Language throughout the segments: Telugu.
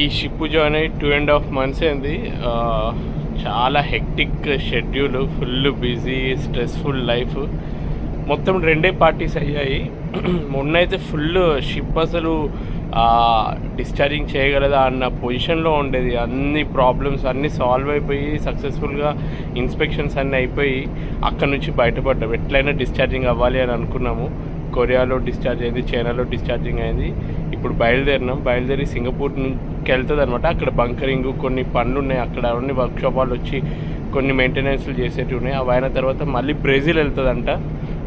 ఈ షిప్ జాయిన్ అయ్యి టూ అండ్ హాఫ్ మంత్స్ అయింది. చాలా hectic schedule full busy stressful life మొత్తం రెండే పార్టీస్ అయ్యాయి. మొన్న అయితే ఫుల్ షిప్ అసలు డిశ్చార్జింగ్ చేయగలదా అన్న పొజిషన్లో ఉండేది. అన్ని ప్రాబ్లమ్స్ అన్నీ సాల్వ్ అయిపోయి సక్సెస్ఫుల్గా ఇన్స్పెక్షన్స్ అన్నీ అయిపోయి అక్కడ నుంచి బయటపడ్డాం. ఎట్లయినా డిశ్చార్జింగ్ అవ్వాలి అని అనుకున్నాము. కొరియాలో డిశ్చార్జ్ అయింది చైనాలో డిశ్చార్జింగ్ అయింది. ఇప్పుడు బయలుదేరినాం. బయలుదేరి సింగపూర్ నుంచి వెళ్తుంది అనమాట అక్కడ బంకరింగ్ కొన్ని పనులు ఉన్నాయి అక్కడ అన్ని వర్క్షాప్ వాళ్ళు వచ్చి కొన్ని మెయింటెనెన్స్లు చేసేటివి ఉన్నాయి. అవి అయిన తర్వాత మళ్ళీ Brazil వెళ్తుందంట.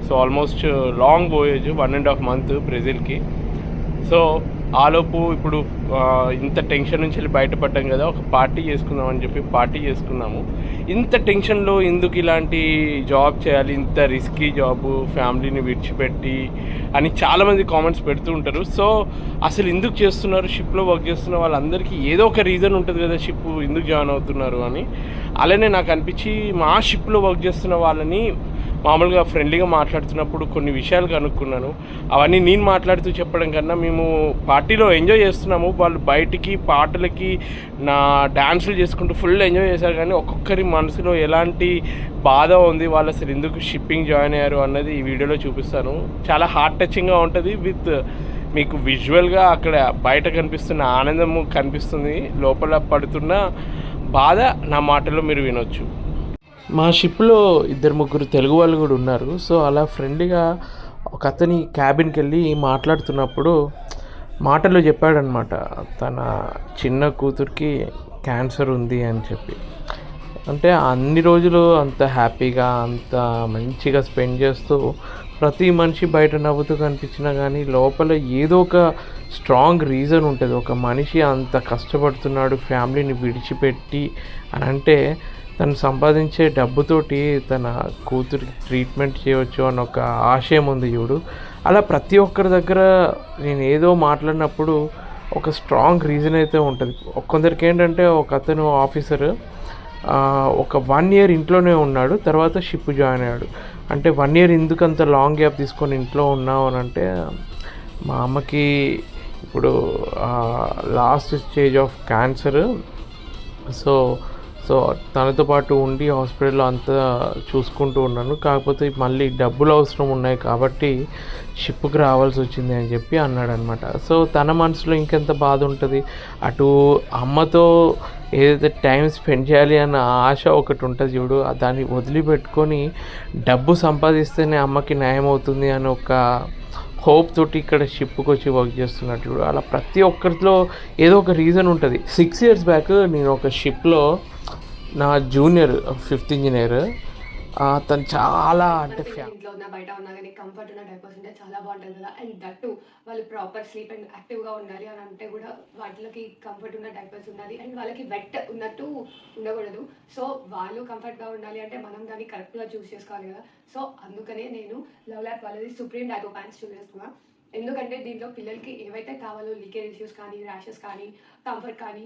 So almost long voyage one and half month బ్రెజిల్కి. So ఆలోపు ఇప్పుడు ఇంత టెన్షన్ నుంచి వెళ్ళి బయటపడ్డాం కదా. ఒక పార్టీ చేసుకుందాం అని చెప్పి పార్టీ చేసుకున్నాము. ఇంత టెన్షన్లో ఎందుకు ఇలాంటి జాబ్ చేయాలి? ఇంత రిస్కీ జాబ్ ఫ్యామిలీని విడిచిపెట్టి అని చాలామంది కామెంట్స్ పెడుతూ ఉంటారు. సో అసలు ఎందుకు చేస్తున్నారు? షిప్లో వర్క్ చేస్తున్న వాళ్ళందరికీ ఏదో ఒక రీజన్ ఉంటుంది కదా షిప్ ఎందుకు జాయిన్ అవుతున్నారు అని. అలానే నాకు అనిపించి మా షిప్లో వర్క్ చేస్తున్న వాళ్ళని మామూలుగా ఫ్రెండ్లీగా మాట్లాడుతున్నప్పుడు కొన్ని విషయాలు కనుక్కున్నాను. అవన్నీ నేను మాట్లాడుతూ చెప్పడం కన్నా మేము పార్టీలో ఎంజాయ్ చేస్తున్నాము. వాళ్ళు బయటికి పాటలకి నా డ్యాన్సులు చేసుకుంటూ ఫుల్ ఎంజాయ్ చేశారు కానీ ఒక్కొక్కరి మనసులో ఎలాంటి బాధ ఉంది? వాళ్ళు అసలు ఎందుకు షిప్పింగ్ జాయిన్ అయ్యారు అన్నది ఈ వీడియోలో చూపిస్తాను. చాలా హార్ట్ టచింగ్గా ఉంటుంది. విత్ మీకు విజువల్గా అక్కడ బయట కనిపిస్తున్న ఆనందము కనిపిస్తుంది. లోపల పడుతున్న బాధ నా మాటలో మీరు వినొచ్చు. మా షిప్లో ఇద్దరు ముగ్గురు తెలుగు వాళ్ళు కూడా ఉన్నారు. సో అలా ఫ్రెండ్లీగా ఒక అతని క్యాబిన్కి వెళ్ళి మాట్లాడుతున్నప్పుడు మాటలు చెప్పాడనమాట తన చిన్న కూతురికి క్యాన్సర్ ఉంది అని చెప్పి. అంటే అన్ని రోజులు అంత హ్యాపీగా అంత మంచిగా స్పెండ్ చేస్తూ ప్రతి మనిషి బయట నవ్వుతూ కనిపించినా కానీ లోపల ఏదో ఒక స్ట్రాంగ్ రీజన్ ఉంటుంది. ఒక మనిషి అంత కష్టపడుతున్నాడు ఫ్యామిలీని విడిచిపెట్టి అని అంటే తను సంపాదించే డబ్బుతోటి తన కూతురికి ట్రీట్మెంట్ చేయవచ్చు అని ఒక ఆశయం ఉంది చూడు. అలా ప్రతి ఒక్కరి దగ్గర నేను ఏదో మాట్లాడినప్పుడు ఒక స్ట్రాంగ్ రీజన్ అయితే ఉంటుంది. కొందరికి ఏంటంటే ఒక అతను ఆఫీసర్ ఒక వన్ ఇయర్ ఇంట్లోనే ఉన్నాడు తర్వాత షిప్ జాయిన్ అయ్యాడు. అంటే వన్ ఇయర్ ఎందుకు అంత లాంగ్ గ్యాప్ తీసుకొని ఇంట్లో ఉన్నావు అని అంటే మా అమ్మకి ఇప్పుడు last stage of cancer so so తనతో పాటు ఉండి హాస్పిటల్లో అంతా చూసుకుంటూ ఉన్నాను. కాకపోతే మళ్ళీ డబ్బులు అవసరం ఉన్నాయి కాబట్టి షిప్కి రావాల్సి వచ్చింది అని చెప్పి అన్నాడు అనమాట సో తన మనసులో ఇంకెంత బాధ ఉంటుంది? అటు అమ్మతో ఏదైతే టైం స్పెండ్ చేయాలి అన్న ఆశ ఒకటి ఉంటుంది చూడు దాన్ని వదిలిపెట్టుకొని డబ్బు సంపాదిస్తేనే అమ్మకి న్యాయం అవుతుంది అని ఒక హోప్ తోటి ఇక్కడ షిప్కి వచ్చి వర్క్ చేస్తున్నట్టు చూడు. అలా ప్రతి ఒక్కరిలో ఏదో ఒక రీజన్ ఉంటుంది. సిక్స్ ఇయర్స్ బ్యాక్ నేను ఒక షిప్లో నా జూనియర్ ఫిఫ్త్ ఇంజనీర్. తను చాలా అంటే ఇంట్లో ఉన్న బయట ఉన్నా కానీ కంఫర్ట్ ఉన్న డైపర్స్ ఉంటే చాలా బాగుంటుంది కదా. అండ్ దట్ వాళ్ళు ప్రాపర్ స్లీప్ అండ్ యాక్టివ్గా ఉండాలి అని అంటే కూడా వాటికి కంఫర్ట్ ఉన్న డైపర్స్ ఉండాలి. అండ్ వాళ్ళకి వెట్ ఉన్నట్టు ఉండకూడదు. సో వాళ్ళు కంఫర్ట్గా ఉండాలి అంటే మనం దాన్ని కరెక్ట్గా చూస్ చేసుకోవాలి కదా. సో అందుకనే నేను లవ్ ల్యాబ్ వాళ్ళది సుప్రీం డైపర్ ప్యాంట్స్ చూస్ ఎందుకంటే దీంట్లో పిల్లలకి ఏవైతే కావాలో లీకేజ్ ఇష్యూస్ కానీ ర్యాషెస్ కానీ కంఫర్ట్ కానీ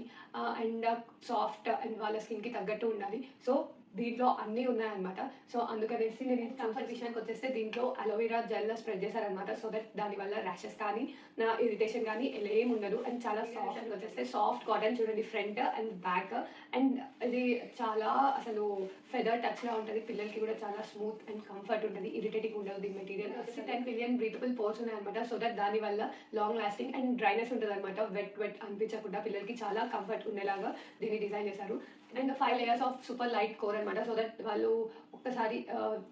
అండ్ సాఫ్ట్ అండ్ వాళ్ళ స్కిన్కి తగ్గట్టు ఉండాలి. సో దీంట్లో అన్నీ ఉన్నాయన్నమాట. సో అందుకనేసి నేను ఇది కంఫర్ట్ విషయానికి వచ్చేస్తే దీంట్లో అలోవెరా జెల్ స్ప్రెడ్ చేశారనమాట సో దట్ దానివల్ల ర్యాషెస్ కానీ నా ఇరిటేషన్ కానీ ఇలా ఏం ఉండదు. అండ్ చాలా సాఫ్ట్ వచ్చేస్తే సాఫ్ట్ కాటన్ చూడండి ఫ్రంట్ అండ్ బ్యాక్ అండ్ ఇది చాలా అసలు ఫెదర్ టచ్ లా ఉంటుంది. పిల్లలకి కూడా చాలా స్మూత్ అండ్ కంఫర్ట్ ఉంటుంది. ఇరిటేటింగ్ ఉండదు దీని material ten million breathable pores ఉన్నాయన్నమాట. సో దట్ దాని వల్ల లాంగ్ లాస్టింగ్ అండ్ డ్రైనెస్ ఉంటుంది అనమాట వెట్ వెట్ అనిపించకుండా పిల్లలకి చాలా కంఫర్ట్ ఉండేలాగా దీన్ని డిజైన్ చేశారు. And five layers of super light core అనమాట సో దట్ వాళ్ళు ఒక్కసారి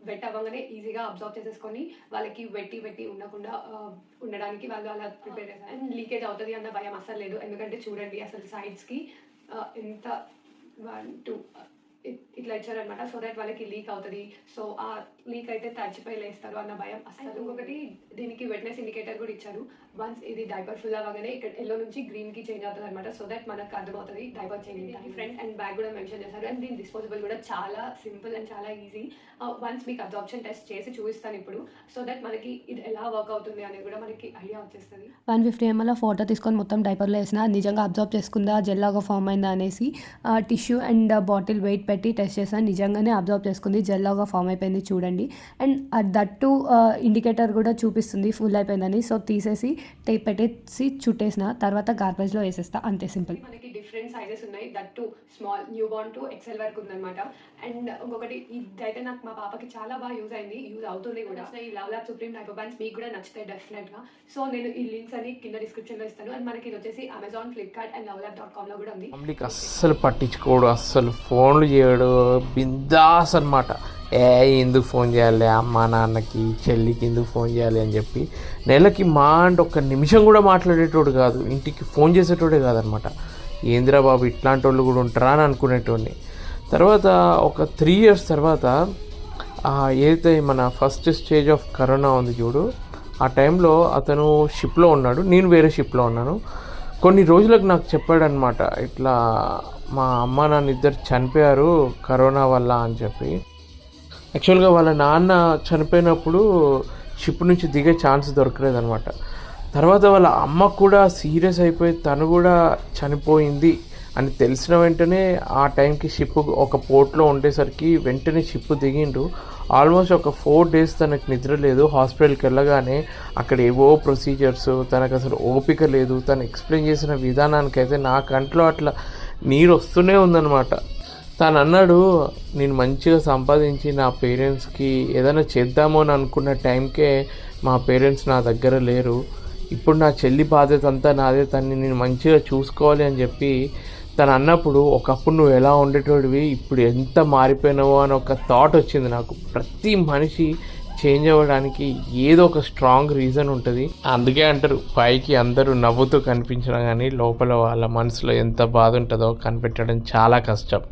వెట్ అవ్వగానే ఈజీగా అబ్జర్వ్ చేసేసుకొని వాళ్ళకి వెట్టి వెట్టి ఉండకుండా ఉండడానికి వాళ్ళు అలా ప్రిపేర్ చేస్తారు. అండ్ లీకేజ్ అవుతుంది అన్న భయం అసలు లేదు. ఎందుకంటే చూడండి అసలు సైడ్స్కి ఎంత వన్ టూ ఇట్లా ఇచ్చారనమాట సో దట్ వాళ్ళకి లీక్ అవుతుంది. సో ఆ లీక్ అయితే తడిచిపోయి లేస్తారు అన్న భయం అసలు ఇంకొకటి దీనికి వెట్నెస్ ఇండికేటర్ కూడా ఇచ్చారు. వన్స్ ఇది డైపర్ ఫుల్ అవ్వగానే ఇక్కడ ఎల్లో నుంచి గ్రీన్కి చేంజ్ అవుతుంది అనమాట సో దట్ మనకు అర్థమవుతుంది డైపర్ చేంజ్ అయింది ఫ్రంట్ అండ్ బ్యాక్ కూడా మెన్షన్ చేశారు. అండ్ దీని డిస్పోజబుల్ కూడా చాలా సింపుల్ అండ్ చాలా ఈజీ వన్స్ మీకు అబ్జార్ప్షన్ టెస్ట్ చేసి చూపిస్తాను ఇప్పుడు. సో దట్ మనకి ఇది ఎలా వర్క్ అవుతుంది అనేది కూడా మనకి ఐడియా వచ్చేస్తుంది. వన్ ఫిఫ్టీ ఎంఎల్ ఫోటో తీసుకొని మొత్తం డైపర్లో వేసిన నిజంగా అబ్జర్వ్ చేసుకుందా జెల్లాగా ఫామ్ అయిందా అనేసి టిష్యూ అండ్ బాటిల్ వెయిట్ పెట్టి టెస్ట్ చేసాను నిజంగానే అబ్జర్వ్ చేసుకుంది జెల్లాగా ఫామ్ అయిపోయింది చూడండి. చేయండి. అండ్ దట్ టు ఇండికేటర్ కూడా చూపిస్తుంది ఫుల్ అయిపోయిందని. సో తీసేసి టేప్ పెట్టేసి చుట్టేసిన తర్వాత గార్బేజ్లో వేసేస్తా. అంతే సింపుల్. మనకి డిఫరెంట్ సైజెస్ ఉన్నాయి. That to small newborn to XL వరకు ఉందన్నమాట. అండ్ ఇంకొకటి ఇదైతే నాకు మా పాపకి చాలా బాగా యూజ్ అయింది. యూజ్ అవుతుంది కూడా. ఈ love lab supreme type bands మీకు కూడా నచ్చుతాయి డెఫినెట్గా సో నేను ఈ లింక్స్ అని కింద డిస్క్రిప్షన్లో ఇస్తాను. అండ్ మనకి ఇది వచ్చేసి Amazon Flipkart and love lab dot కామ్లో కూడా ఉంది. అస్సలు పట్టించుకోడు. అస్సలు ఫోన్లు చేయడు. బిందాస్ అనమాట ఏ ఎందుకు ఫోన్ చేయాలి? అమ్మ నాన్నకి చెల్లికి ఎందుకు ఫోన్ చేయాలి అని చెప్పి నెలకి మా అంటే ఒక్క నిమిషం కూడా మాట్లాడేటోడు కాదు. ఇంటికి ఫోన్ చేసేటోడే కాదనమాట. ఏందిరా బాబు ఇట్లాంటి వాళ్ళు కూడా ఉంటారా అని అనుకునేటోడిని. తర్వాత ఒక త్రీ ఇయర్స్ తర్వాత ఏదైతే మన ఫస్ట్ స్టేజ్ ఆఫ్ కరోనా ఉంది చూడు ఆ టైంలో అతను షిప్లో ఉన్నాడు. నేను వేరే షిప్లో ఉన్నాను. కొన్ని రోజులకు నాకు చెప్పాడనమాట ఇట్లా మా అమ్మ నాన్న ఇద్దరు చనిపోయారు కరోనా వల్ల అని చెప్పి. యాక్చువల్గా వాళ్ళ నాన్న చనిపోయినప్పుడు షిప్ నుంచి దిగే ఛాన్స్ దొరకలేదనమాట తర్వాత వాళ్ళ అమ్మ కూడా సీరియస్ అయిపోయి తను కూడా చనిపోయింది అని తెలిసిన వెంటనే ఆ టైంకి షిప్ ఒక పోర్ట్లో ఉండేసరికి వెంటనే షిప్ దిగిండు ఆల్మోస్ట్ ఒక ఫోర్ డేస్ తనకు నిద్ర లేదు హాస్పిటల్కి వెళ్ళగానే అక్కడ ఏవో ప్రొసీజర్స్ తనకు అసలు ఓపిక లేదు. తను ఎక్స్ప్లెయిన్ చేసిన విధానానికైతే నా కంట్లో అట్లా నీరు వస్తూనే ఉందన్నమాట. తను అన్నాడు నేను మంచిగా సంపాదించి నా పేరెంట్స్కి ఏదైనా చేద్దామో అని అనుకున్న టైంకే మా పేరెంట్స్ నా దగ్గర లేరు. ఇప్పుడు నా చెల్లి బాధ్యత అంతా నాదే తన్ని నేను మంచిగా చూసుకోవాలి అని చెప్పి తను అన్నప్పుడు ఒకప్పుడు నువ్వు ఎలా ఉండేటోడివి ఇప్పుడు ఎంత మారిపోయినావో అని ఒక థాట్ వచ్చింది నాకు. ప్రతి మనిషి చేంజ్ అవ్వడానికి ఏదో ఒక స్ట్రాంగ్ రీజన్ ఉంటుంది. అందుకే అంటారు పైకి అందరూ నవ్వుతూ కనిపించడం కానీ లోపల వాళ్ళ మనసులో ఎంత బాధ ఉంటుందో కనిపెట్టడం చాలా కష్టం.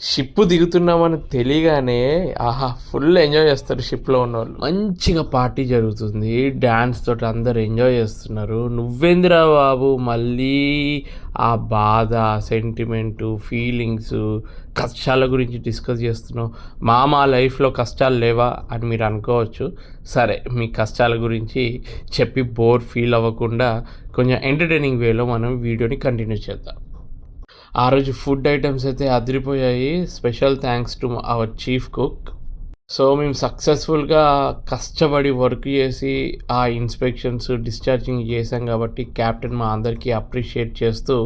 షిప్ దిగుతున్నామని తెలియగానే ఆహా ఫుల్ ఎంజాయ్ చేస్తారు షిప్లో ఉన్నవాళ్ళు మంచిగా పార్టీ జరుగుతుంది. డ్యాన్స్ తోటి అందరు ఎంజాయ్ చేస్తున్నారు. నువ్వేందిరా బాబు మళ్ళీ ఆ బాధ సెంటిమెంటు ఫీలింగ్స్ కష్టాల గురించి డిస్కస్ చేస్తున్నావు. మా మా లైఫ్లో కష్టాలు లేవా అని మీరు అనుకోవచ్చు. సరే మీ కష్టాల గురించి చెప్పి బోర్ ఫీల్ అవ్వకుండా కొంచెం ఎంటర్టైనింగ్ వేలో మనం వీడియోని కంటిన్యూ చేద్దాం. ఆ రోజు ఫుడ్ ఐటమ్స్ అయితే అదిరిపోయాయి. Special thanks to our chief cook so మేము సక్సెస్ఫుల్గా కష్టపడి వర్క్ చేసి ఆ ఇన్స్పెక్షన్స్ డిశ్చార్జింగ్ చేసాం కాబట్టి క్యాప్టెన్ మా అందరికీ అప్రిషియేట్ చేస్తూ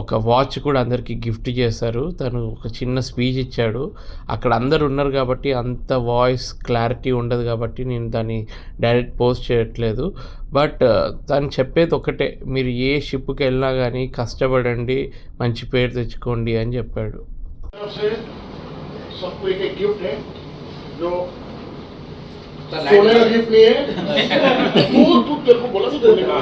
ఒక వాచ్ కూడా అందరికీ గిఫ్ట్ చేశారు. తను ఒక చిన్న స్పీచ్ ఇచ్చాడు. అక్కడ అందరు ఉన్నారు కాబట్టి అంత వాయిస్ క్లారిటీ ఉండదు కాబట్టి నేను దాన్ని డైరెక్ట్ పోస్ట్ చేయట్లేదు. బట్ uh, తను చెప్పేది ఒకటే మీరు ఏ షిప్కి వెళ్ళినా కానీ కష్టపడండి మంచి పేరు తెచ్చుకోండి అని చెప్పాడు. जो सोने का गिफ्ट नहीं है तू तू तेरे को बोला था देने का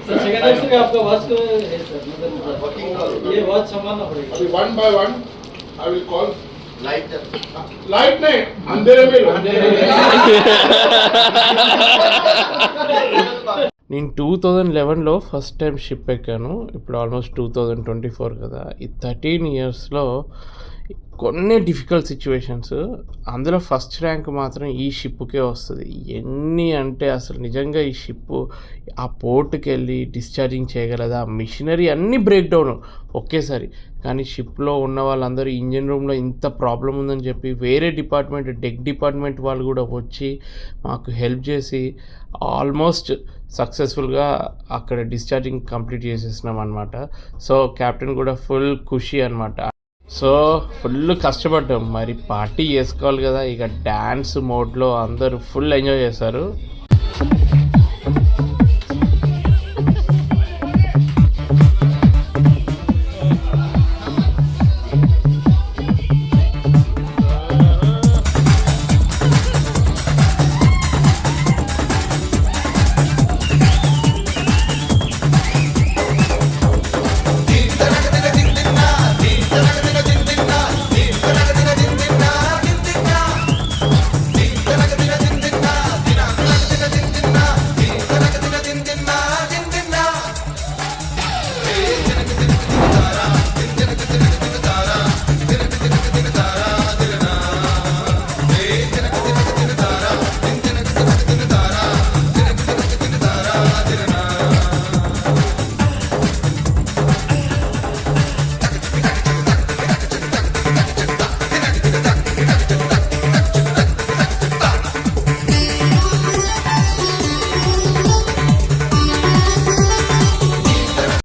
सर सेकंड टाइम से आपका वॉच को है सर मतलब ये वॉच संभालना पड़ेगा अभी one by one I will call light light नहीं अंधेरे में लो నేను టూ థౌజండ్ లెవెన్లో ఫస్ట్ టైం షిప్ ఎక్కాను ఇప్పుడు almost two thousand twenty four కదా ఈ థర్టీన్ ఇయర్స్లో కొన్ని డిఫికల్ట్ సిచ్యువేషన్స్ అందులో ఫస్ట్ ర్యాంక్ మాత్రం ఈ షిప్కే వస్తుంది. ఎన్ని అంటే అసలు నిజంగా ఈ షిప్ ఆ పోర్ట్కి వెళ్ళి డిశ్చార్జింగ్ చేయగలదా? మిషనరీ అన్నీ బ్రేక్ డౌన్ ఒకేసారి. కానీ షిప్లో ఉన్న వాళ్ళందరూ ఇంజిన్ రూమ్లో ఇంత ప్రాబ్లం ఉందని చెప్పి వేరే డిపార్ట్మెంట్ డెక్ డిపార్ట్మెంట్ వాళ్ళు కూడా వచ్చి మాకు హెల్ప్ చేసి ఆల్మోస్ట్ సక్సెస్ఫుల్గా అక్కడ డిశ్చార్జింగ్ కంప్లీట్ చేసేసినాం అనమాట సో కెప్టెన్ కూడా ఫుల్ ఖుషి అనమాట సో ఫుల్ కష్టపడ్డాం. మరి పార్టీ చేసుకోవాలి కదా. ఇక డ్యాన్స్ మోడ్లో అందరూ ఫుల్ ఎంజాయ్ చేశారు